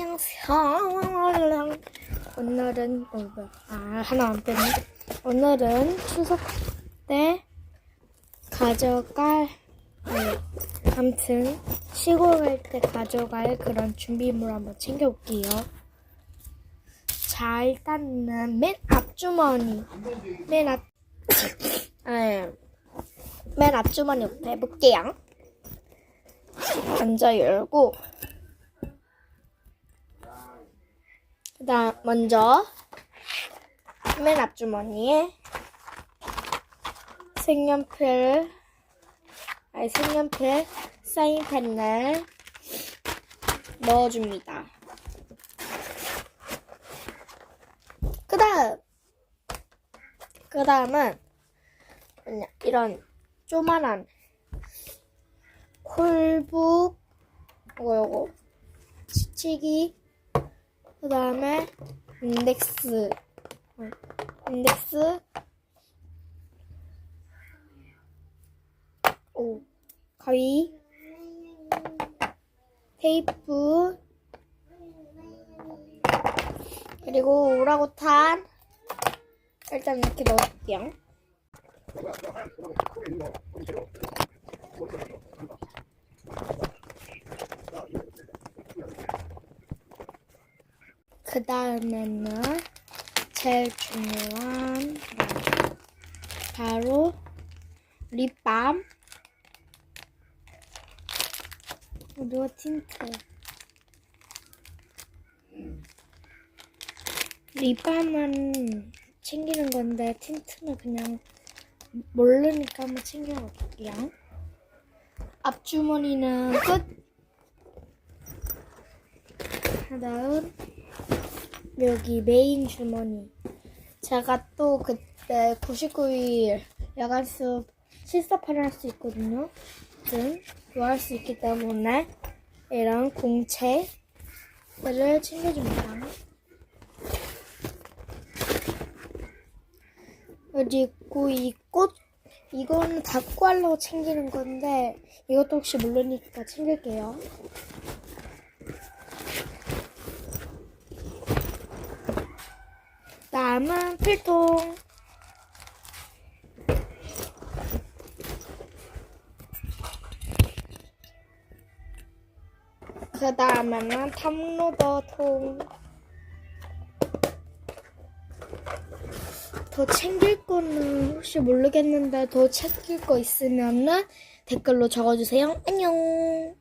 안녕하세요. 오늘은 어, 뭐야? 아 하나 안 뺐네. 오늘은 추석 때 가져갈 네, 아무튼 시골 갈 때 가져갈 그런 준비물 한번 챙겨올게요. 자 일단은 맨 앞주머니 맨 앞, 아, 맨 앞주머니부터 해볼게요. 먼저 열고 그다음 먼저 맨 앞주머니에 색연필 아니 색연필 사인펜을 넣어줍니다. 그다음 그다음은 그냥 이런 조만한 콜북 이거 요거 치치기 그 다음에 인덱스. 어, 인덱스. 오 가위. 테이프. 그리고 오라고탄. 일단 이렇게 넣을게요 그 다음에는 제일 중요한 거. 바로 립밤. 그리고 틴트. 립밤은 챙기는 건데 틴트는 그냥 모르니까 한번 챙겨볼게요. 앞주머니는 끝. 그 다음 여기 메인 주머니. 제가 또 그때 99일 야간 수업 실습을 할 수 있거든요. 등 좋아할 수 있기 때문에 이런 공채를 챙겨줍니다. 그리고 이 꽃, 이거는 닦고 하려고 챙기는 건데 이것도 혹시 모르니까 챙길게요. 다음은 필통. 그 다음에는 탑로더 통. 더 챙길 거는 혹시 모르겠는데 더 챙길 거 있으면은 댓글로 적어주세요. 안녕.